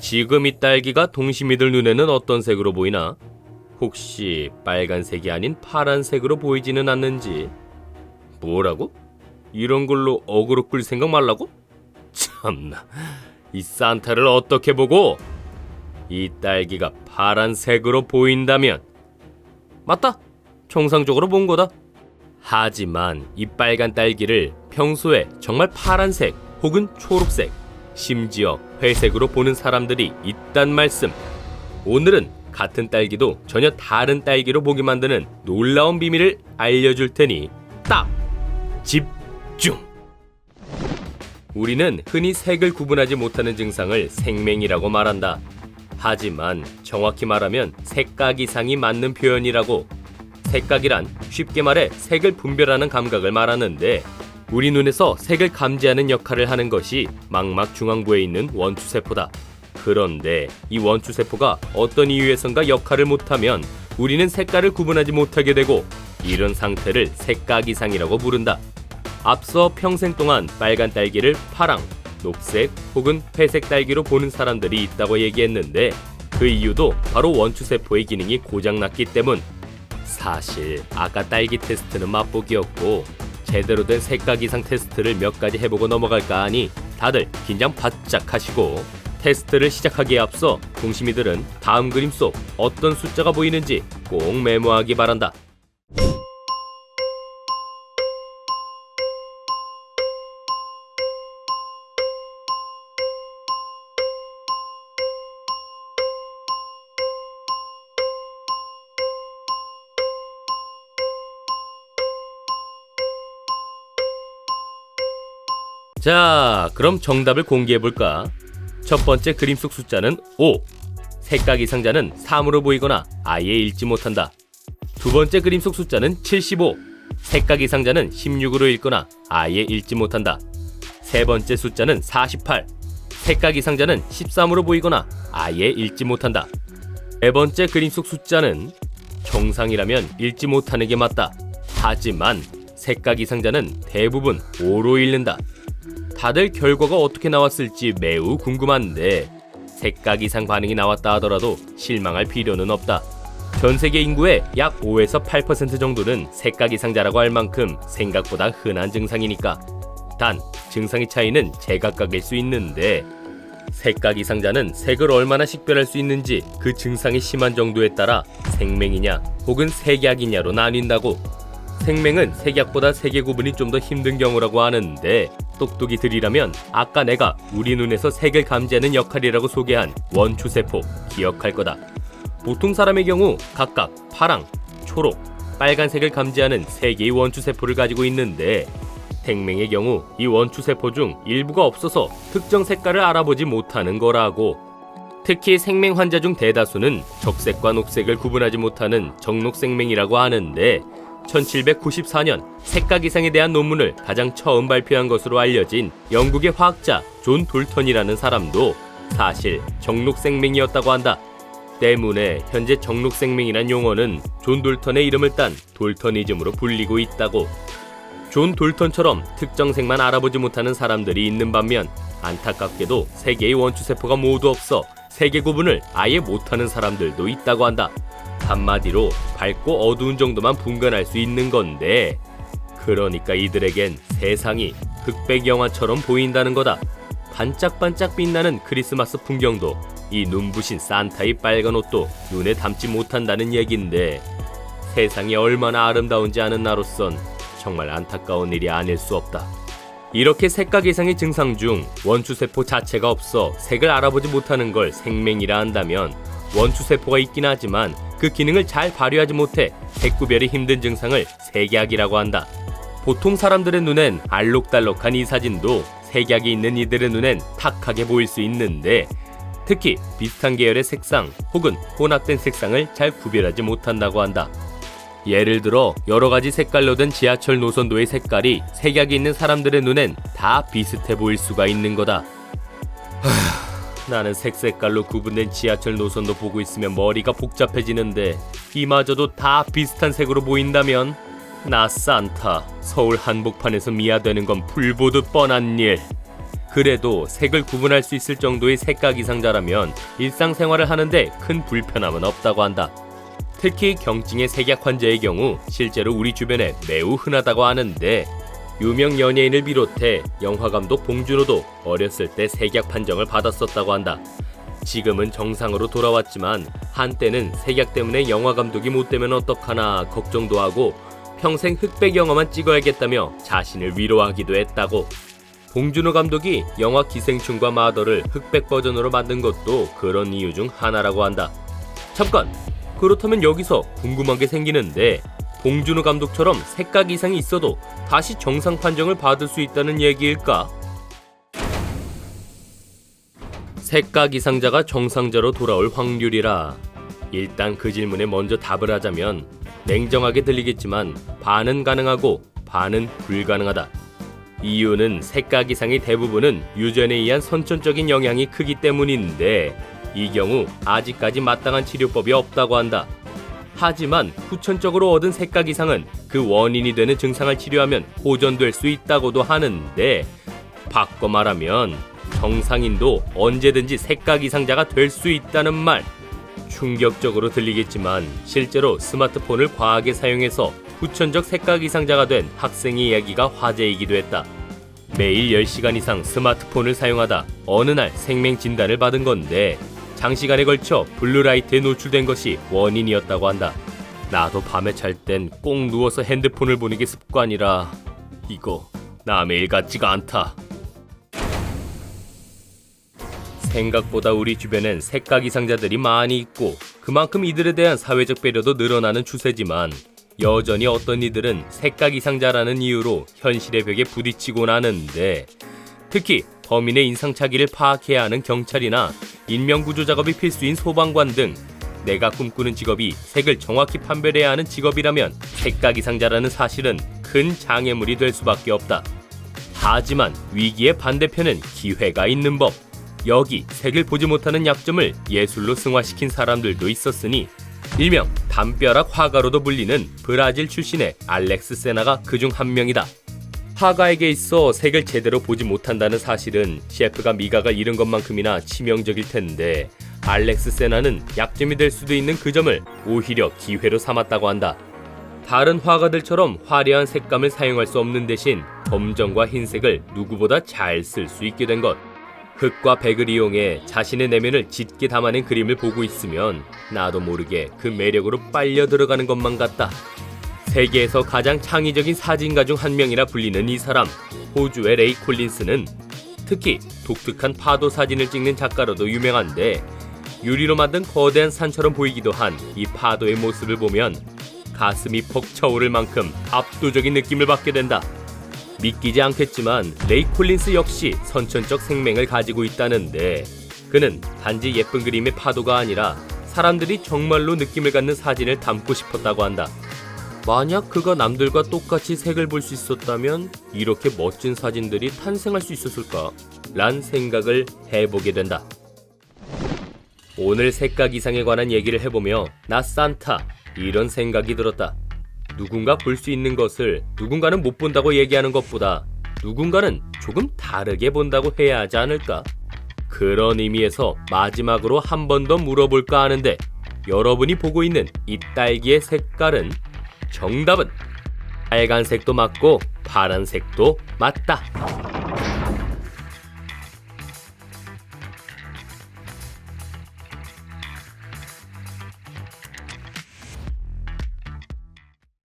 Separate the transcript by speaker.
Speaker 1: 지금 이 딸기가 동심이들 눈에는 어떤 색으로 보이나? 혹시 빨간색이 아닌 파란색으로 보이지는 않는지? 뭐라고? 이런 걸로 어그로 끌 생각 말라고? 참나, 이 산타를 어떻게 보고? 이 딸기가 파란색으로 보인다면 맞다. 정상적으로 본 거다. 하지만 이 빨간 딸기를 평소에 정말 파란색 혹은 초록색, 심지어 회색으로 보는 사람들이 있단 말씀. 오늘은 같은 딸기도 전혀 다른 딸기로 보게 만드는 놀라운 비밀을 알려줄 테니 딱 집중. 우리는 흔히 색을 구분하지 못하는 증상을 생맹이라고 말한다. 하지만 정확히 말하면 색각 이상이 맞는 표현이라고. 색각이란 쉽게 말해 색을 분별하는 감각을 말하는데 우리 눈에서 색을 감지하는 역할을 하는 것이 망막 중앙부에 있는 원추세포다. 그런데 이 원추세포가 어떤 이유에선가 역할을 못하면 우리는 색깔을 구분하지 못하게 되고 이런 상태를 색각 이상이라고 부른다. 앞서 평생 동안 빨간 딸기를 파랑, 녹색 혹은 회색 딸기로 보는 사람들이 있다고 얘기했는데 그 이유도 바로 원추세포의 기능이 고장났기 때문. 사실 아까 딸기 테스트는 맛보기였고 제대로 된 색각 이상 테스트를 몇 가지 해보고 넘어갈까 하니 다들 긴장 바짝 하시고 테스트를 시작하기에 앞서 동심이들은 다음 그림 속 어떤 숫자가 보이는지 꼭 메모하기 바란다. 자, 그럼 정답을 공개해 볼까? 첫 번째 그림 속 숫자는 5. 색각 이상 자는 3으로 보이거나 아예 읽지 못한다. 두 번째 그림 속 숫자는 75. 색각 이상 자는 16으로 읽거나 아예 읽지 못한다. 세 번째 숫자는 48. 색각 이상 자는 13으로 보이거나 아예 읽지 못한다. 네 번째 그림 속 숫자는 정상이라면 읽지 못하는 게 맞다. 하지만 색각 이상자는 대부분 5로 읽는다. 다들 결과가 어떻게 나왔을지 매우 궁금한데 색각 이상 반응이 나왔다 하더라도 실망할 필요는 없다. 전 세계 인구의 약 5에서 8% 정도는 색각 이상자라고 할 만큼 생각보다 흔한 증상이니까. 단 증상의 차이는 제각각일 수 있는데 색각 이상자는 색을 얼마나 식별할 수 있는지 그 증상이 심한 정도에 따라 생맹이냐 혹은 색약이냐로 나뉜다고. 생맹은 색약보다 색의 구분이 좀 더 힘든 경우라고 하는데 똑똑이들이라면 아까 내가 우리 눈에서 색을 감지하는 역할이라고 소개한 원추세포 기억할 거다. 보통 사람의 경우 각각 파랑, 초록, 빨간색을 감지하는 세 개의 원추세포를 가지고 있는데 생맹의 경우 이 원추세포 중 일부가 없어서 특정 색깔을 알아보지 못하는 거라고. 특히 생맹 환자 중 대다수는 적색과 녹색을 구분하지 못하는 적록생맹이라고 하는데 1794년 색각 이상에 대한 논문을 가장 처음 발표한 것으로 알려진 영국의 화학자 존 돌턴이라는 사람도 사실 정록생명이었다고 한다. 때문에 현재 정록생명이란 용어는 존 돌턴의 이름을 딴 돌턴이즘으로 불리고 있다고. 존 돌턴처럼 특정 색만 알아보지 못하는 사람들이 있는 반면 안타깝게도 세 개의 원추세포가 모두 없어 세계 구분을 아예 못하는 사람들도 있다고 한다. 한마디로 밝고 어두운 정도만 분간할 수 있는 건데 그러니까 이들에겐 세상이 흑백 영화처럼 보인다는 거다. 반짝반짝 빛나는 크리스마스 풍경도 이 눈부신 산타의 빨간 옷도 눈에 담지 못한다는 얘긴데 세상이 얼마나 아름다운지 아는 나로선 정말 안타까운 일이 아닐 수 없다. 이렇게 색각 이상의 증상 중 원추세포 자체가 없어 색을 알아보지 못하는 걸 생맹이라 한다면 원추세포가 있긴 하지만 그 기능을 잘 발휘하지 못해 색 구별이 힘든 증상을 색약이라고 한다. 보통 사람들의 눈엔 알록달록한 이 사진도 색약이 있는 이들의 눈엔 탁하게 보일 수 있는데 특히 비슷한 계열의 색상 혹은 혼합된 색상을 잘 구별하지 못한다고 한다. 예를 들어 여러 가지 색깔로 된 지하철 노선도의 색깔이 색약이 있는 사람들의 눈엔 다 비슷해 보일 수가 있는 거다. 나는 색색깔로 구분된 지하철 노선도 보고 있으면 머리가 복잡해지는데 이마저도 다 비슷한 색으로 보인다면 나 산타 서울 한복판에서 미아되는 건 불보듯 뻔한 일. 그래도 색을 구분할 수 있을 정도의 색각 이상자라면 일상생활을 하는데 큰 불편함은 없다고 한다. 특히 경증의 색약 환자의 경우 실제로 우리 주변에 매우 흔하다고 하는데 유명 연예인을 비롯해 영화감독 봉준호도 어렸을 때 색약 판정을 받았었다고 한다. 지금은 정상으로 돌아왔지만 한때는 색약 때문에 영화 감독이 못 되면 어떡하나 걱정도 하고 평생 흑백 영화만 찍어야겠다며 자신을 위로하기도 했다고. 봉준호 감독이 영화 기생충과 마더를 흑백 버전으로 만든 것도 그런 이유 중 하나라고 한다. 잠깐! 그렇다면 여기서 궁금한 게 생기는데 봉준호 감독처럼 색각 이상이 있어도 다시 정상 판정을 받을 수 있다는 얘기일까? 색각 이상자가 정상자로 돌아올 확률이라 일단 그 질문에 먼저 답을 하자면 냉정하게 들리겠지만 반은 가능하고 반은 불가능하다. 이유는 색각 이상의 대부분은 유전에 의한 선천적인 영향이 크기 때문인데 이 경우 아직까지 마땅한 치료법이 없다고 한다. 하지만 후천적으로 얻은 색각 이상은 그 원인이 되는 증상을 치료하면 호전될 수 있다고도 하는데 바꿔 말하면 정상인도 언제든지 색각 이상자가 될 수 있다는 말. 충격적으로 들리겠지만 실제로 스마트폰을 과하게 사용해서 후천적 색각 이상자가 된 학생의 이야기가 화제이기도 했다. 매일 10시간 이상 스마트폰을 사용하다 어느 날 생명 진단을 받은 건데 장시간에 걸쳐 블루라이트에 노출된 것이 원인이었다고 한다. 나도 밤에 잘 땐 꼭 누워서 핸드폰을 보는 게 습관이라 이거 남의 일 같지가 않다. 생각보다 우리 주변엔 색각 이상자들이 많이 있고 그만큼 이들에 대한 사회적 배려도 늘어나는 추세지만 여전히 어떤 이들은 색각 이상자라는 이유로 현실의 벽에 부딪히곤 하는데 특히 범인의 인상착의를 파악해야 하는 경찰이나 인명구조 작업이 필수인 소방관 등 내가 꿈꾸는 직업이 색을 정확히 판별해야 하는 직업이라면 색각 이상자라는 사실은 큰 장애물이 될 수밖에 없다. 하지만 위기의 반대편은 기회가 있는 법. 여기 색을 보지 못하는 약점을 예술로 승화시킨 사람들도 있었으니 일명 담벼락 화가로도 불리는 브라질 출신의 알렉스 세나가 그중 한 명이다. 화가에게 있어 색을 제대로 보지 못한다는 사실은 셰프가 미각을 잃은 것만큼이나 치명적일 텐데 알렉스 세나는 약점이 될 수도 있는 그 점을 오히려 기회로 삼았다고 한다. 다른 화가들처럼 화려한 색감을 사용할 수 없는 대신 검정과 흰색을 누구보다 잘 쓸 수 있게 된 것. 흙과 백을 이용해 자신의 내면을 짙게 담아낸 그림을 보고 있으면 나도 모르게 그 매력으로 빨려 들어가는 것만 같다. 세계에서 가장 창의적인 사진가 중 한 명이라 불리는 이 사람, 호주의 레이 콜린스는 특히 독특한 파도 사진을 찍는 작가로도 유명한데 유리로 만든 거대한 산처럼 보이기도 한 이 파도의 모습을 보면 가슴이 벅차오를 만큼 압도적인 느낌을 받게 된다. 믿기지 않겠지만 레이 콜린스 역시 선천적 생명을 가지고 있다는데 그는 단지 예쁜 그림의 파도가 아니라 사람들이 정말로 느낌을 갖는 사진을 담고 싶었다고 한다. 만약 그가 남들과 똑같이 색을 볼 수 있었다면 이렇게 멋진 사진들이 탄생할 수 있었을까? 란 생각을 해보게 된다. 오늘 색각 이상에 관한 얘기를 해보며 나 산타 이런 생각이 들었다. 누군가 볼 수 있는 것을 누군가는 못 본다고 얘기하는 것보다 누군가는 조금 다르게 본다고 해야 하지 않을까? 그런 의미에서 마지막으로 한 번 더 물어볼까 하는데 여러분이 보고 있는 이 딸기의 색깔은 정답은 빨간색도 맞고 파란색도 맞다.